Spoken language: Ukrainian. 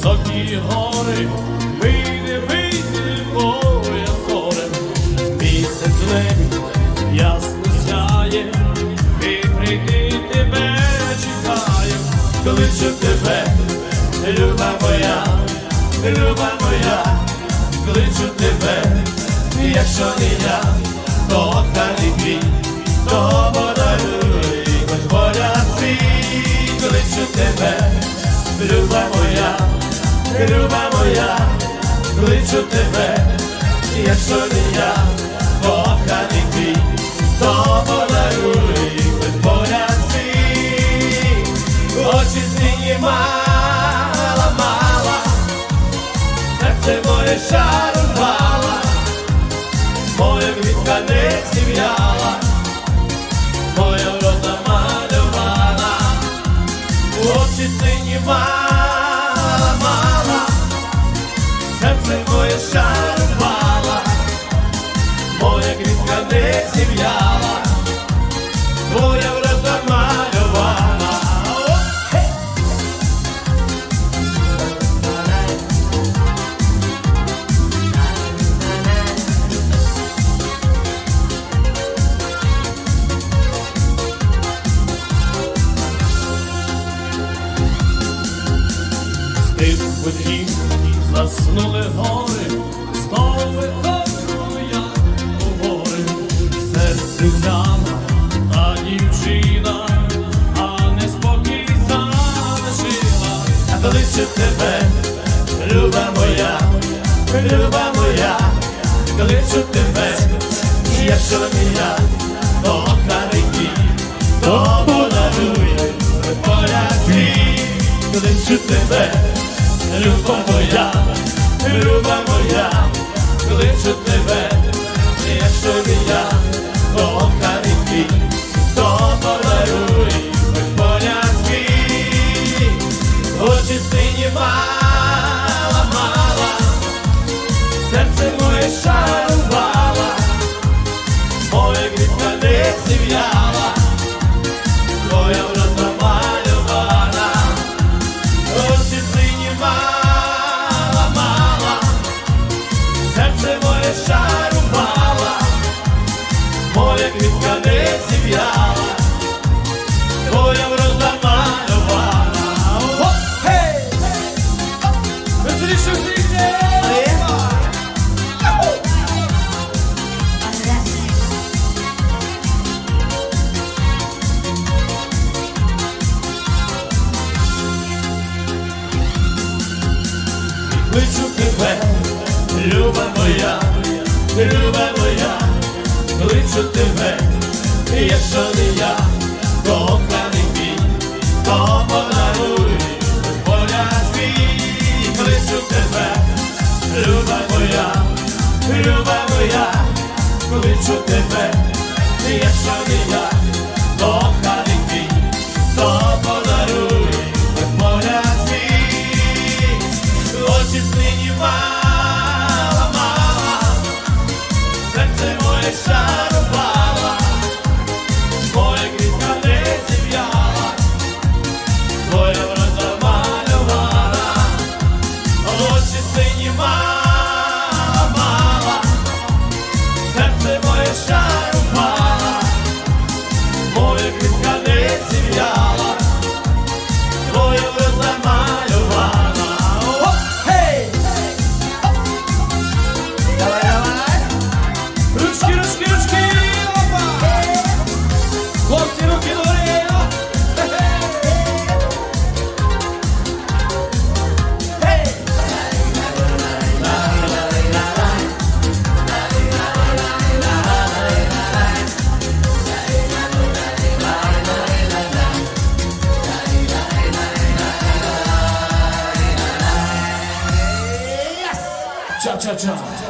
високі гори, ми не вийдемо зорем. Місяць небі ясно сяє, і прийти тебе чекаю, кличу тебе, люба моя, люба моя, кличу тебе, якщо не я, то твій, то подаруй, хоч воля свій, кличу тебе, люба моя, люба моя, кличу тебе, якщо не я, коханий твій, то подаруй, хоч воля свій, очі сині мала, мала, серце моє шарувала, моя квітка не зів'яла, зів'яла, твоя врода малювана. З тих вихів заснули гори, знову кличу тебе, люба моя, люба моя, кличу тебе, якщо не я, то коханий то подаруй, поля свій, кличу тебе, люба моя, моє шарувала, моя квітка не зів'яла, твоя врода малювана, очі сині мала, мала, серце моє шарувала, моя квітка не зів'яла, твоя врода малювана. Веселіше всіх! Кличу тебе, люба моя, люба моя, кличу тебе, якщо не я, то коханий мій, то подаруй, поля свій, кличу тебе, люба моя, люба моя, кличу тебе, якщо не я, cha cha cha.